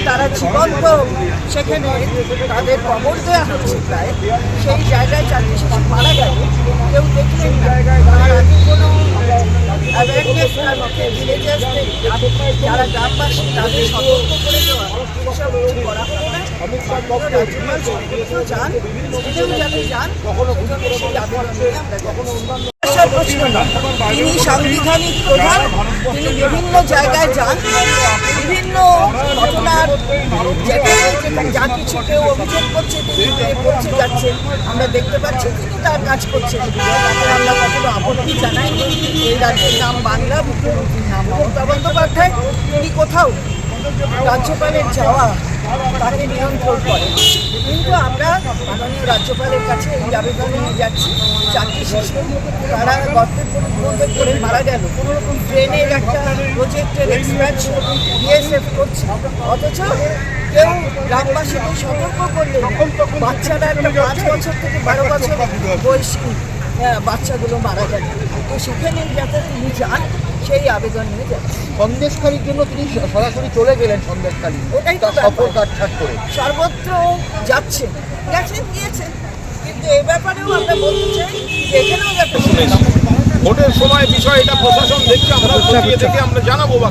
তারা জীবন্ত সেখানে তাদের কবর দেওয়া হচ্ছে প্রায় সেই জায়গায় চাকরি শিশু মারা গেল কেউ দেখলেন তার আগে কোনো অ্যাওয়ারনেস যারা গ্রামবাসী তাদের সতর্ক করে দেওয়া যান যাতে যান সেজন্য সেই আমরা যাচ্ছি। আসার প্রশ্ন না তিনি সাংবিধানিক প্রধান, তিনি বিভিন্ন জায়গায় যান। বিভিন্ন ঘটনার যা কিছু কেউ অভিযোগ করছে, তিনি করছে যাচ্ছেন, আমরা দেখতে পাচ্ছি, তিনি তার কাজ করছেন। আমরা কখনো আপত্তি জানাইনি। এই রাজ্যের নাম বাংলা, মুখ্যমন্ত্রীর নাম মমতা বন্দ্যোপাধ্যায়। তিনি কোথাও রাজ্যপালের যাওয়া তাকে নিয়ন্ত্রণ করে মাননীয় রাজ্যপালের কাছে এই আবেদন নিয়ে যাচ্ছি। চাকরি শিশু তারা গর্তের মধ্যে করে মারা গেল। কোনোরকম ট্রেনের একটা প্রজেক্টের এক্সপ্যানশন বিএসএফ করছে। অথচ কেউ গ্রামবাসীকে সতর্ক করলেন না। বাচ্চারা একটা পাঁচ বছর থেকে বারো বছর বয়সী হ্যাঁ, বাচ্চাগুলো মারা গেল। তো সেখানে যাতে তিনি যান। সেই আবেদন নিয়ে যাচ্ছি। সন্দেশখালির জন্য তিনি সরাসরি চলে গেলেন সন্দেশখালি। ওটাই তো সফর। কাটছাট করে। সর্বত্র যাচ্ছেন গেছেন গিয়েছেন। কিন্তু এ ব্যাপারেও আমরা বলতে চাই এখানেও যাতে ভোটের সময় বিষয় এটা প্রশাসন দেখছে আমরা দেখে আমরা জানাব বা